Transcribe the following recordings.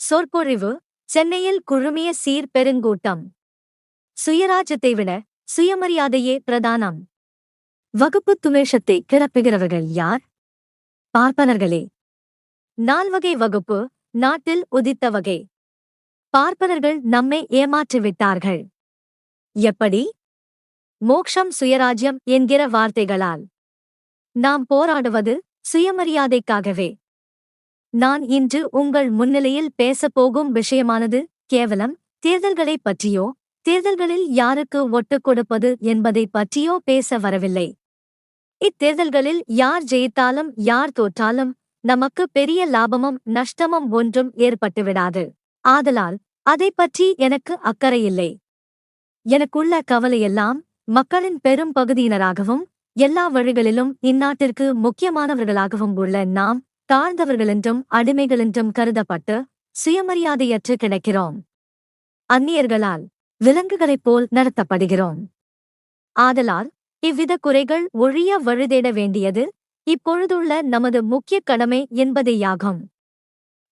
சொற்பொழிவு சென்னையில் குழுமிய சீர் பெருங்கூட்டம். சுயராஜ்யத்தை விட சுயமரியாதையே பிரதானம். வகுப்பு துவேஷத்தை கிளப்புகிறவர்கள் யார்? பார்ப்பனர்களே. நால்வகை வகுப்பு நாட்டில் உதித்த வகை. பார்ப்பனர்கள் நம்மை ஏமாற்றிவிட்டார்கள் எப்படி? மோக்ஷம் சுயராஜ்யம் என்கிற வார்த்தைகளால். நாம் போராடுவது சுயமரியாதைக்காகவே. நான் இன்று உங்கள் முன்னிலையில் பேசப்போகும் விஷயமானது கேவலம். தேர்தல்களைப் பற்றியோ தேர்தல்களில் யாருக்கு ஒட்டுக் கொடுப்பது என்பதைப் பற்றியோ பேச வரவில்லை. இத்தேர்தல்களில் யார் ஜெயித்தாலும் யார் தோற்றாலும் நமக்கு பெரிய லாபமும் நஷ்டமும் ஒன்றும் ஏற்பட்டுவிடாது. ஆதலால் அதைப் பற்றி எனக்கு அக்கறையில்லை. எனக்குள்ள கவலையெல்லாம் மக்களின் பெரும் பகுதியினராகவும் எல்லா வழிகளிலும் இந்நாட்டிற்கு முக்கியமானவர்களாகவும் உள்ள நாம் தாழ்ந்தவர்களென்றும் அடிமைகளென்றும் கருதப்பட்டு சுயமரியாதையற்று கிடைக்கிறோம். அந்நியர்களால் விலங்குகளைப் போல் நடத்தப்படுகிறோம். ஆதலால் இவ்வித குறைகள் ஒழிய வழிதேட வேண்டியது இப்பொழுதுள்ள நமது முக்கிய கடமை என்பதேயாகும்.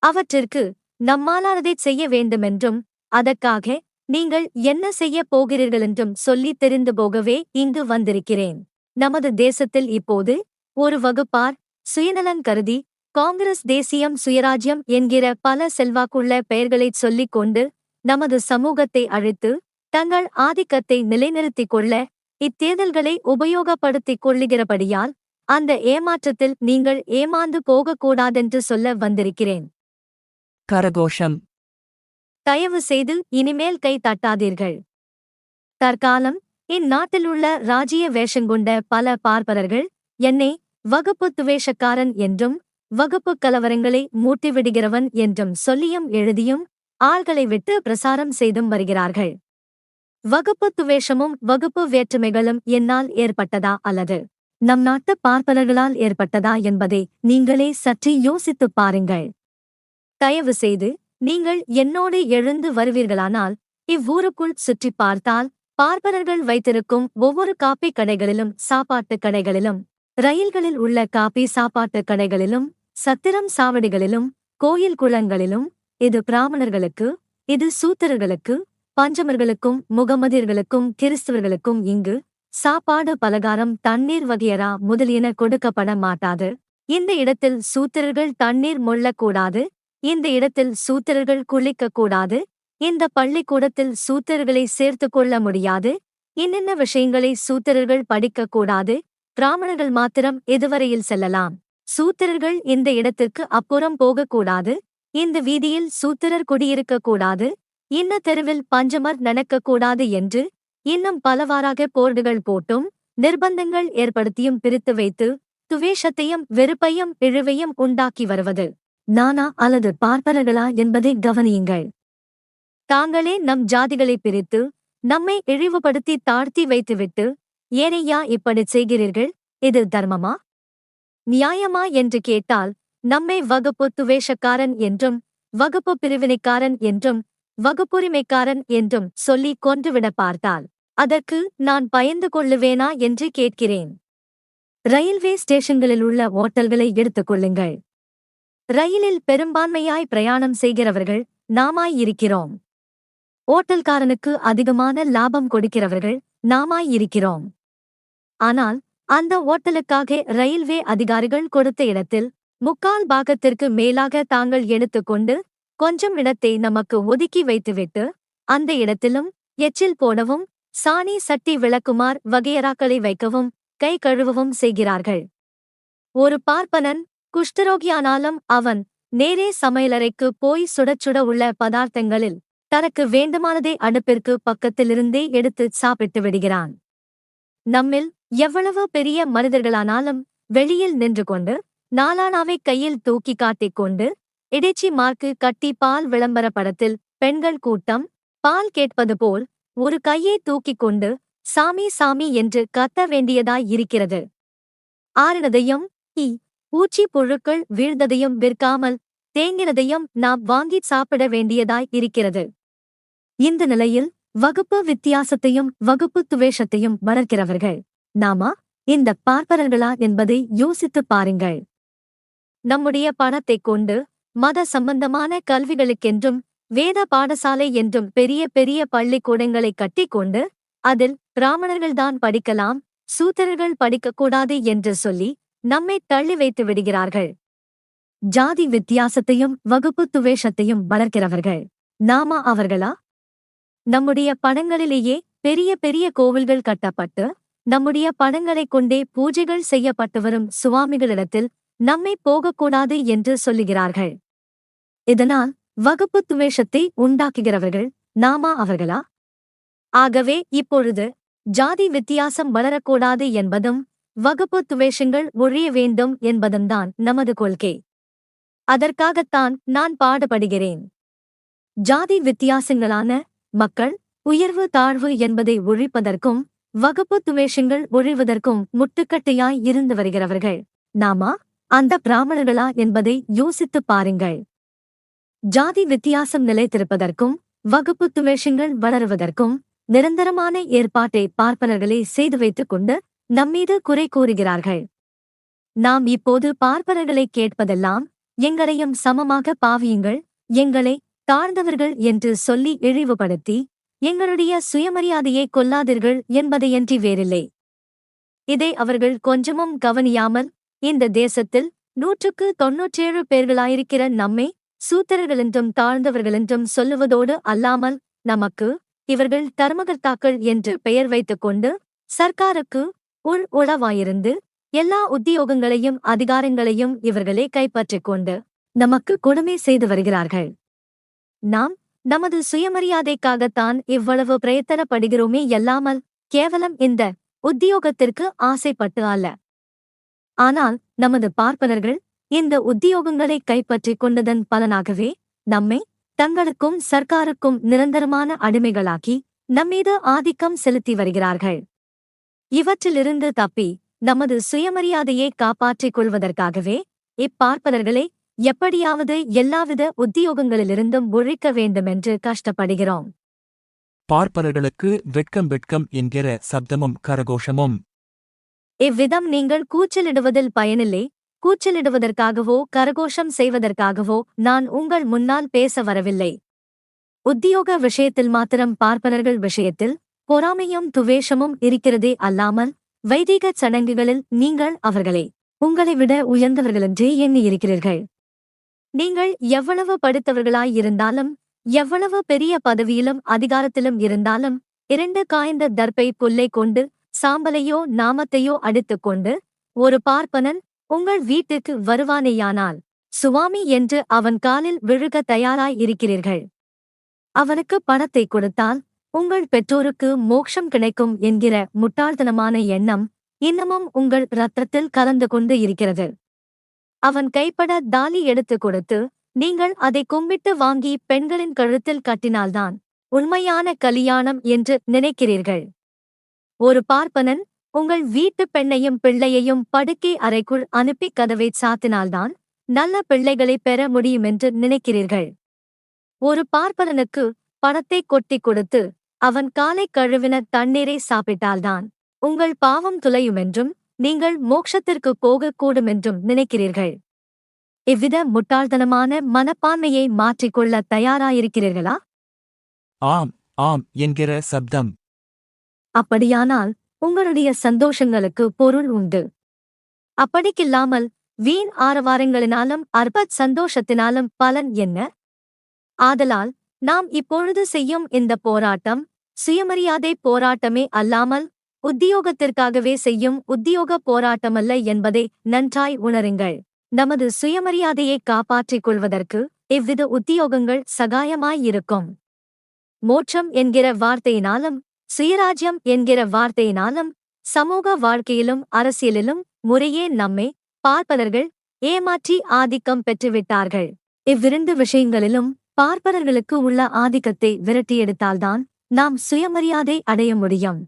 அவற்றிற்கு நம்மாலானதைச் செய்ய வேண்டுமென்றும் அதற்காக நீங்கள் என்ன செய்யப் போகிறீர்களென்றும் சொல்லித் தெரிந்து போகவே இங்கு வந்திருக்கிறேன். நமது தேசத்தில் இப்போது ஒரு வகுப்பார் சுயநலன் கருதி காங்கிரஸ் தேசியம் சுயராஜ்யம் என்கிற பல செல்வாக்குள்ள பெயர்களைச் சொல்லிக் கொண்டு நமது சமூகத்தை அழித்து தங்கள் ஆதிக்கத்தை நிலைநிறுத்திக் கொள்ள இத்தேர்தல்களை உபயோகப்படுத்திக் கொள்ளுகிறபடியால் அந்த ஏமாற்றத்தில் நீங்கள் ஏமாந்து போகக்கூடாதென்று சொல்ல வந்திருக்கிறேன். கரகோஷம். தயவு செய்து இனிமேல் கை தட்டாதீர்கள். தற்காலம் இந்நாட்டிலுள்ள ராஜ்ய வேஷங்கொண்ட பல பார்ப்பரர்கள் என்னை வகுப்பு துவேஷக்காரன் என்றும் வகுப்பு கலவரங்களை மூட்டிவிடுகிறவன் என்றும் சொல்லியும் எழுதியும் ஆள்களை விட்டு பிரசாரம் செய்தும் வருகிறார்கள். வகுப்பு துவேஷமும் வகுப்பு வேற்றுமைகளும் என்னால் ஏற்பட்டதா அல்லது நம் நாட்டு பார்ப்பனர்களால் ஏற்பட்டதா என்பதை நீங்களே சற்று யோசித்துப் பாருங்கள். தயவு செய்து நீங்கள் என்னோடு எழுந்து வருவீர்களானால் இவ்வூருக்குள் சுற்றிப் பார்த்தால் பார்ப்பனர்கள் வைத்திருக்கும் ஒவ்வொரு காப்பி கடைகளிலும் சாப்பாட்டு கடைகளிலும் ரயில்களில் உள்ள காப்பி சாப்பாட்டு கடைகளிலும் சத்திரம் சாவடிகளிலும் கோயில் குளங்களிலும் இது பிராமணர்களுக்கு இது சூத்திரர்களுக்கு பஞ்சமர்களுக்கும் முகமதியர்களுக்கும் கிறிஸ்தவர்களுக்கும் இங்கு சாப்பாடு பலகாரம் தண்ணீர் வகையரா முதலியன கொடுக்கப்பட மாட்டாது. இந்த இடத்தில் சூத்திரர்கள் தண்ணீர் மொள்ளக்கூடாது. இந்த இடத்தில் சூத்திரர்கள் குளிக்கக்கூடாது. இந்த பள்ளிக்கூடத்தில் சூத்திரர்களை சேர்த்துக் கொள்ள முடியாது. என்னென்ன விஷயங்களை சூத்திரர்கள் படிக்கக்கூடாது? பிராமணர்கள் மாத்திரம் இதுவரையில் செல்லலாம். சூத்திரர்கள் இந்த இடத்திற்கு அப்புறம் போகக்கூடாது. இந்த வீதியில் சூத்திரர் குடியிருக்கக்கூடாது. இன்ன தெருவில் பஞ்சமர் நடக்கக்கூடாது என்று இன்னும் பலவாறாக போர்டுகள் போட்டும் நிர்பந்தங்கள் ஏற்படுத்தியும் பிரித்து வைத்து துவேஷத்தையும் வெறுப்பையும் இழிவையும் உண்டாக்கி வருவது. நானா அல்லது பார்ப்பனர்களா என்பதை கவனியுங்கள். தாங்களே நம் ஜாதிகளை பிரித்து நம்மை இழிவுபடுத்தி தாழ்த்தி வைத்துவிட்டு ஏனையா இப்படிச் செய்கிறீர்கள்? இது தர்மமா? நியாயமா என்று கேட்டால் நம்மை வகுப்பு துவேஷக்காரன் என்றும் வகுப்பு பிரிவினைக்காரன் என்றும் வகுப்புரிமைக்காரன் என்றும் சொல்லி கொன்றுவிட பார்த்தால் அதற்கு நான் பயந்து கொள்ளுவேனா என்று கேட்கிறேன். ரயில்வே ஸ்டேஷன்களில் உள்ள ஓட்டல்களை எடுத்துக் கொள்ளுங்கள். ரயிலில் பெரும்பான்மையாய் பிரயாணம் செய்கிறவர்கள் நாமாய் இருக்கிறோம். ஓட்டல்காரனுக்கு அதிகமான லாபம் கொடுக்கிறவர்கள் நாமாய் இருக்கிறோம். ஆனால் அந்த ஓட்டலுக்காக ரயில்வே அதிகாரிகள் கொடுத்த இடத்தில் முக்கால் பாகத்திற்கு மேலாக தாங்கள் எடுத்துக்கொண்டு கொஞ்சம் இடத்தை நமக்கு ஒதுக்கி வைத்துவிட்டு அந்த இடத்திலும் எச்சில் போடவும் சாணி சட்டி விளக்குமார் வகையறாக்களை வைக்கவும் கை கழுவவும் செய்கிறார்கள். ஒரு பார்ப்பனன் குஷ்டரோகியானாலும் அவன் நேரே சமையலறைக்கு போய் சுடச் சுட உள்ள பதார்த்தங்களில் தனக்கு வேண்டுமானதை அடுப்பிற்கு பக்கத்திலிருந்தே எடுத்து சாப்பிட்டு விடுகிறான். நம்மில் எவ்வளவு பெரிய மனிதர்களானாலும் வெளியில் நின்று கொண்டு நாலானாவை கையில் தூக்கி காட்டிக் கொண்டு இடைச்சி மார்க்கு கட்டி பால் விளம்பர படத்தில் பெண்கள் கூட்டம் பால் கேட்பது போல் ஒரு கையை தூக்கிக் கொண்டு சாமி சாமி என்று கத்த வேண்டியதாய் இருக்கிறது. ஆறினதையும் ஈ பூச்சி புழுக்கள் வீழ்ந்ததையும் விற்காமல் தேங்கினதையும் நாம் வாங்கிச் சாப்பிட வேண்டியதாய் இருக்கிறது இந்த நிலையில் வகுப்பு வித்தியாசத்தையும் வகுப்பு துவேஷத்தையும் வளர்க்கிறவர்கள் நாமா? இந்த பார்ப்பனர்களா என்பதை யோசித்துப் பாருங்கள். நம்முடைய பணத்தைக் கொண்டு மத சம்பந்தமான கல்விகளுக்கென்றும் வேத பாடசாலை என்றும் பெரிய பெரிய பள்ளிக்கூடங்களை கட்டிக்கொண்டு அதில் பிராமணர்கள்தான் படிக்கலாம் சூத்திரர்கள் படிக்கக்கூடாது என்று சொல்லி நம்மை தள்ளி வைத்து விடுகிறார்கள். ஜாதி வித்தியாசத்தையும் வகுப்பு துவேஷத்தையும் வளர்க்கிறவர்கள். நாமா அவர்களா? நம்முடைய படங்களிலேயே பெரிய பெரிய கோவில்கள் கட்டப்பட்டு நம்முடைய படங்களைக் கொண்டே பூஜைகள் செய்யப்பட்டு வரும் சுவாமிகளிடத்தில் நம்மை போகக்கூடாது என்று சொல்லுகிறார்கள். இதனால் வகுப்பு துவேஷத்தை உண்டாக்குகிறவர்கள் நாமா அவர்களா? ஆகவே இப்பொழுது ஜாதி வித்தியாசம் வளரக்கூடாது என்பதும் வகுப்பு துவேஷங்கள் ஒழிய வேண்டும் என்பதும்தான் நமது கொள்கை. அதற்காகத்தான் நான் பாடுபடுகிறேன். ஜாதி வித்தியாசங்களான மக்கள் உயர்வு தாழ்வு என்பதை ஒழிப்பதற்கும் வகுப்பு துவேஷங்கள் ஒழிவதற்கும் முட்டுக்கட்டையாய் இருந்து வருகிறவர்கள். நாமா அந்த பிராமணர்களா என்பதை யோசித்துப் பாருங்கள். ஜாதி வித்தியாசம் நிலைத்திருப்பதற்கும் வகுப்பு துவேஷங்கள் வளருவதற்கும் நிரந்தரமான ஏற்பாட்டை பார்ப்பனர்களே செய்து வைத்துக் கொண்டு நம்மீது குறை கூறுகிறார்கள். நாம் இப்போது பார்ப்பனர்களை கேட்பதெல்லாம் எங்களையும் சமமாக பாவியுங்கள் எங்களை தாழ்ந்தவர்கள் என்று சொல்லி இழிவுபடுத்தி எங்களுடைய சுயமரியாதையை கொல்லாதீர்கள் என்பதையன்றி வேறில்லை. இதை அவர்கள் கொஞ்சமும் கவனியாமல் இந்த தேசத்தில் நூற்றுக்கு தொன்னூற்றேழு பேர்களாயிருக்கிற நம்மை சூத்திரர்களென்றும் தாழ்ந்தவர்களென்றும் சொல்லுவதோடு அல்லாமல் நமக்கு இவர்கள் தர்மகர்த்தாக்கள் என்று பெயர் வைத்துக் கொண்டு சர்க்காருக்கு உள் உளவாயிருந்து எல்லா உத்தியோகங்களையும் அதிகாரங்களையும் இவர்களே கைப்பற்றிக் கொண்டு நமக்கு கொடுமை செய்து வருகிறார்கள். நாம் நமது சுயமரியாதைக்காகத்தான் இவ்வளவு பிரயத்தனப்படுகிறோமே அல்லாமல் கேவலம் இந்த உத்தியோகத்திற்கு ஆசைப்பட்டு அல்ல. ஆனால் நமது பார்ப்பனர்கள் இந்த உத்தியோகங்களை கைப்பற்றிக் கொண்டதன் பலனாகவே நம்மை தங்களுக்கும் சர்க்காருக்கும் நிரந்தரமான அடிமைகளாக்கி நம்மீது ஆதிக்கம் செலுத்தி வருகிறார்கள். இவற்றிலிருந்து தப்பி நமது சுயமரியாதையை காப்பாற்றிக் கொள்வதற்காகவே இப்பார்ப்பனர்களை எப்படியாவது எல்லாவித உத்தியோகங்களிலிருந்தும் ஒழிக்க வேண்டுமென்று கஷ்டப்படுகிறோம். பார்ப்பனர்களுக்கு வெட்கம் வெட்கம் என்கிற சப்தமும் கரகோஷமும். இவ்விதம் நீங்கள் கூச்சலிடுவதில் பயனில்லை. கூச்சலிடுவதற்காகவோ கரகோஷம் செய்வதற்காகவோ நான் உங்கள் முன்னால் பேச வரவில்லை. உத்தியோக விஷயத்தில் மாத்திரம் பார்ப்பனர்கள் விஷயத்தில் பொறாமையும் துவேஷமும் இருக்கிறதே அல்லாமல் வைதிக சடங்குகளில் நீங்கள் அவர்களை உங்களை விட உயர்ந்தவர்களென்றே எண்ணியிருக்கிறீர்கள். நீங்கள் எவ்வளவு படித்தவர்களாய் இருந்தாலும் எவ்வளவு பெரிய பதவியிலும் அதிகாரத்திலும் இருந்தாலும் இரண்டு காய்ந்த தர்ப்பை புல்லை கொண்டு சாம்பலையோ நாமத்தையோ அடித்துக் கொண்டு ஒரு பார்ப்பனன் உங்கள் வீட்டுக்கு வருவானேயானால் சுவாமி என்று அவன் காலில் விழுக தயாராய் இருக்கிறீர்கள். அவனுக்கு பணத்தை கொடுத்தால் உங்கள் பெற்றோருக்கு மோட்சம் கிடைக்கும் என்கிற முட்டாள்தனமான எண்ணம் இன்னமும் உங்கள் இரத்தத்தில் கலந்து கொண்டு இருக்கிறது. அவன் கைப்பட தாலி எடுத்துக் கொடுத்து நீங்கள் அதை கும்பிட்டு வாங்கி பெண்களின் கழுத்தில் கட்டினால்தான் உண்மையான கலியாணம் என்று நினைக்கிறீர்கள். ஒரு பார்ப்பனன் உங்கள் வீட்டு பெண்ணையும் பிள்ளையையும் படுக்கை அறைக்குள் அனுப்பி கதவை சாத்தினால்தான் நல்ல பிள்ளைகளை பெற முடியுமென்று நினைக்கிறீர்கள். ஒரு பார்ப்பனனுக்கு பணத்தை கொட்டிக் கொடுத்து அவன் காலை கழுவின தண்ணீரை சாப்பிட்டால்தான் உங்கள் பாவம் துளையுமென்றும் நீங்கள் மோட்சத்திற்கு போகக்கூடுமென்றும் நினைக்கிறீர்கள். இவ்வித முட்டாள்தனமான மனப்பான்மையை மாற்றிக்கொள்ள தயாராயிருக்கிறீர்களா? ஆம் ஆம் என்கிற சப்தம். அப்படியானால் உங்களுடைய சந்தோஷங்களுக்கு பொருள் உண்டு. அப்படிக்கில்லாமல் வீண் ஆரவாரங்களினாலும் அற்ப சந்தோஷத்தினாலும் பலன் என்ன? ஆதலால் நாம் இப்பொழுது செய்யும் இந்த போராட்டம் சுயமரியாதை போராட்டமே அல்லாமல் உத்தியோகத்திற்காகவே செய்யும் உத்தியோக போராட்டமல்ல என்பதை நன்றாய் உணருங்கள். நமது சுயமரியாதையை காப்பாற்றிக் கொள்வதற்கு இவ்வித உத்தியோகங்கள் சகாயமாயிருக்கும் மோட்சம் என்கிற வார்த்தையினாலும் சுயராஜ்யம் என்கிற வார்த்தையினாலும் சமூக வாழ்க்கையிலும் அரசியலிலும் முறையே நம்மை பார்ப்பனர்கள் ஏமாற்றி ஆதிக்கம் பெற்றுவிட்டார்கள். இவ்விரண்டு விஷயங்களிலும் பார்ப்பனர்களுக்கு உள்ள ஆதிக்கத்தை விரட்டியெடுத்தால்தான் நாம் சுயமரியாதை அடைய முடியும்.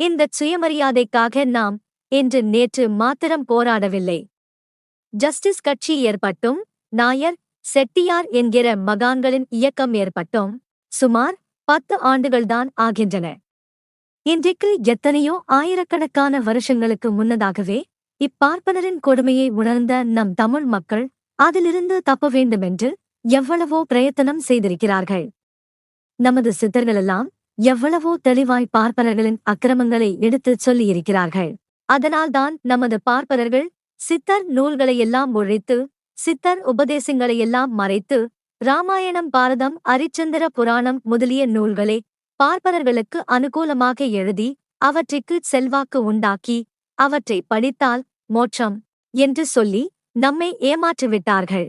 இந்த சுயமரியாதைக்காக நாம் இன்று நேற்று மாத்திரம் போராடவில்லை. ஜஸ்டிஸ் கட்சி ஏற்பட்டும் நாயர் செட்டியார் என்கிற மகான்களின் இயக்கம் ஏற்பட்டும் சுமார் பத்து ஆண்டுகள்தான் ஆகின்றன. இன்றைக்கு எத்தனையோ ஆயிரக்கணக்கான வருஷங்களுக்கு முன்னதாகவே இப்பார்ப்பனரின் கொடுமையை உணர்ந்த நம் தமிழ் மக்கள் அதிலிருந்து தப்ப வேண்டுமென்று எவ்வளவோ பிரயத்தனம் செய்திருக்கிறார்கள். நமது சித்தர்களெல்லாம் எவ்வளவோ தெளிவாய் பார்ப்பனர்களின் அக்கிரமங்களை எடுத்துச் சொல்லியிருக்கிறார்கள். அதனால்தான் நமது பார்ப்பனர்கள் சித்தர் நூல்களையெல்லாம் ஒழித்து சித்தர் உபதேசங்களையெல்லாம் மறைத்து ராமாயணம் பாரதம் அரிச்சந்திர புராணம் முதலிய நூல்களை பார்ப்பனர்களுக்கு அனுகூலமாக எழுதி அவற்றிற்கு செல்வாக்கு உண்டாக்கி அவற்றை படித்தால் மோட்சம் என்று சொல்லி நம்மை ஏமாற்றிவிட்டார்கள்.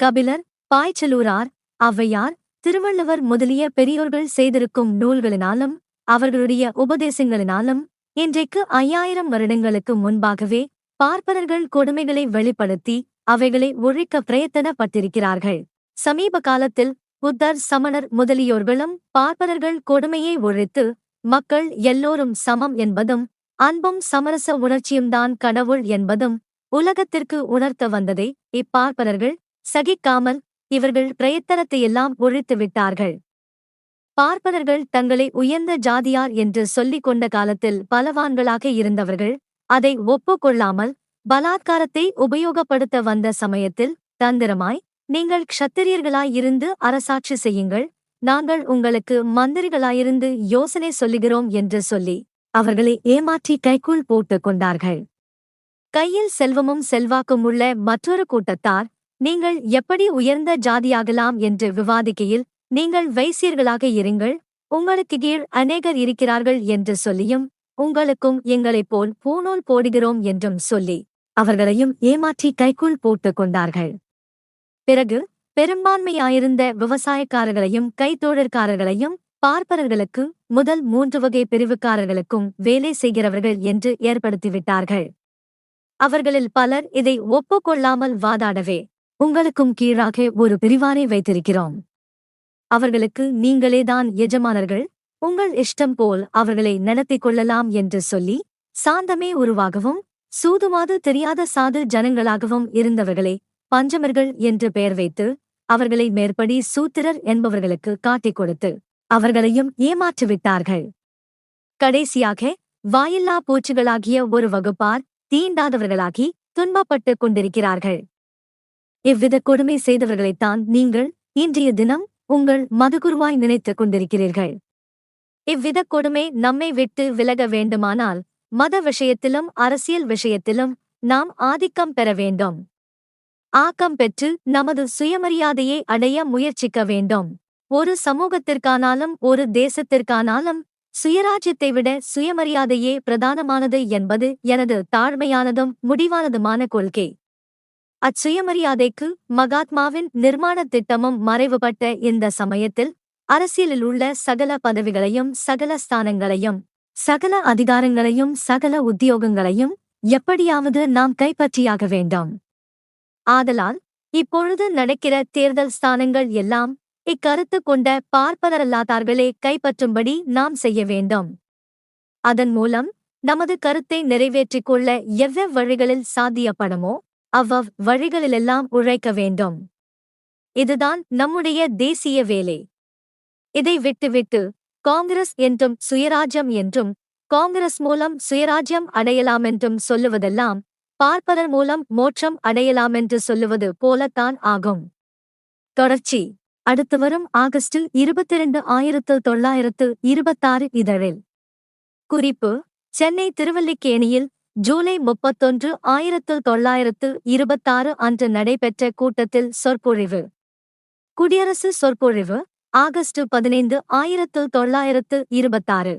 கபிலர் பாய்ச்சலூரார் ஔவையார் திருவள்ளுவர் முதலிய பெரியோர்கள் செய்திருக்கும் நூல்களினாலும் அவர்களுடைய உபதேசங்களினாலும் இன்றைக்கு ஐயாயிரம் வருடங்களுக்கு முன்பாகவே பார்ப்பனர்கள் கொடுமைகளை வெளிப்படுத்தி அவைகளை ஒழிக்க பிரயத்தனப்பட்டிருக்கிறார்கள். சமீப காலத்தில் புத்தர் சமணர் முதலியோர்களும் பார்ப்பனர்கள் கொடுமையை ஒழித்து மக்கள் எல்லோரும் சமம் என்பதும் அன்பும் சமரச உணர்ச்சியும்தான் கடவுள் என்பதும் உலகத்திற்கு உணர்த்த வந்ததை இப்பார்ப்பனர்கள் சகிக்காமல் இவர்கள் பிரயத்தனத்தையெல்லாம் ஒழித்து விட்டார்கள். பார்ப்பனர்கள் தங்களை உயர்ந்த ஜாதியார் என்று சொல்லிக் கொண்ட காலத்தில் பலவான்களாக இருந்தவர்கள் அதை ஒப்புக்கொள்ளாமல் பலாத்காரத்தை உபயோகப்படுத்த வந்த சமயத்தில் தந்திரமாய் நீங்கள் க்ஷத்திரியர்களாயிருந்து அரசாட்சி செய்யுங்கள் நாங்கள் உங்களுக்கு மந்திரிகளாயிருந்து யோசனை சொல்லுகிறோம் என்று சொல்லி அவர்களை ஏமாற்றி கைக்குள் போட்டுக் கொண்டார்கள். கையில் செல்வமும் செல்வாக்கும் உள்ள மற்றொரு கூட்டத்தார் நீங்கள் எப்படி உயர்ந்த ஜாதியாகலாம் என்று விவாதிக்கையில் நீங்கள் வைசியர்களாக இருங்கள் உங்களுக்கு கீழ் அநேகர் இருக்கிறார்கள் என்று சொல்லியும் உங்களுக்கும் எங்களைப் போல் பூநூல் போடுகிறோம் என்றும் சொல்லி அவர்களையும் ஏமாற்றி கைக்குள் போட்டுக் கொண்டார்கள். பிறகு பெரும்பான்மையாயிருந்த விவசாயக்காரர்களையும் கைத்தொழிற்காரர்களையும் பார்ப்பரர்களுக்கு முதல் மூன்று வகை பிரிவுக்காரர்களுக்கும் வேலை செய்கிறவர்கள் என்று ஏற்படுத்திவிட்டார்கள். அவர்களில் பலர் இதை ஒப்புக்கொள்ளாமல் வாதாடவே உங்களுக்கும் கீழாக ஒரு பிரிவானை வைத்திருக்கிறோம். அவர்களுக்கு நீங்களேதான் எஜமானர்கள். உங்கள் இஷ்டம் போல் அவர்களை நடத்திக் கொள்ளலாம் என்று சொல்லி சாந்தமே உருவாகவும் சூதுமாது தெரியாத சாது ஜனங்களாகவும் இருந்தவர்களை பஞ்சமர்கள் என்று பெயர் வைத்து அவர்களை மேற்படி சூத்திரர் என்பவர்களுக்கு காட்டிக் கொடுத்து அவர்களையும் ஏமாற்றிவிட்டார்கள். கடைசியாக வாயில்லா பூச்சிகளாகிய ஒரு வகுப்பார் தீண்டாதவர்களாகி துன்பப்பட்டுக் கொண்டிருக்கிறார்கள். இவ்வித கொடுமை செய்தவர்களைத்தான் நீங்கள் இன்றைய தினம் உங்கள் மதுகுருவாய் நினைத்துக் கொண்டிருக்கிறீர்கள். இவ்வித கொடுமை நம்மை விட்டு விலக வேண்டுமானால் மத விஷயத்திலும் அரசியல் விஷயத்திலும் நாம் ஆதிக்கம் பெற வேண்டும். ஆக்கம் பெற்று நமது சுயமரியாதையை அடைய முயற்சிக்க வேண்டும். ஒரு சமூகத்திற்கானாலும் ஒரு தேசத்திற்கானாலும் சுயராஜ்யத்தை விட சுயமரியாதையே பிரதானமானது என்பது எனது தாழ்மையானதும் முடிவானதுமான கொள்கை. அச்சுயமரியாதைக்கு மகாத்மாவின் நிர்மாண திட்டமும் மறைவுபட்ட இந்த சமயத்தில் அரசியலில் உள்ள சகல பதவிகளையும் சகல ஸ்தானங்களையும் சகல அதிகாரங்களையும் சகல உத்தியோகங்களையும் எப்படியாவது நாம் கைப்பற்றியாக வேண்டும். ஆதலால் இப்பொழுது நடக்கிற தேர்தல் ஸ்தானங்கள் எல்லாம் இக்கருத்து கொண்ட பார்ப்பனரல்லாதார்களே கைப்பற்றும்படி நாம் செய்ய வேண்டும். அதன் மூலம் நமது கருத்தை நிறைவேற்றிக் கொள்ள எவ்வெவ் வழிகளில் சாத்தியப்படுமோ அவ்வவ் வழிகளிலெல்லாம் உழைக்க வேண்டும். இதுதான் நம்முடைய தேசிய வேலை. இதை விட்டுவிட்டு காங்கிரஸ் என்றும் சுயராஜ்யம் என்றும் காங்கிரஸ் மூலம் சுயராஜ்யம் அடையலாமென்றும் சொல்லுவதெல்லாம் பார்ப்பதன் மூலம் மோட்சம் அடையலாமென்று சொல்லுவது போலத்தான் ஆகும். தொடர்ச்சி. அடுத்து வரும் ஆகஸ்டில் இருபத்திரண்டு ஆயிரத்து தொள்ளாயிரத்து இருபத்தாறு இதழில். குறிப்பு. சென்னை திருவல்லிக்கேணியில் ஜூலை முப்பத்தொன்று ஆயிரத்து தொள்ளாயிரத்து இருபத்தாறு அன்று நடைபெற்ற கூட்டத்தில் சொற்பொழிவு. குடியரசு சொற்பொழிவு ஆகஸ்ட் பதினைந்து ஆயிரத்து தொள்ளாயிரத்து இருபத்தாறு.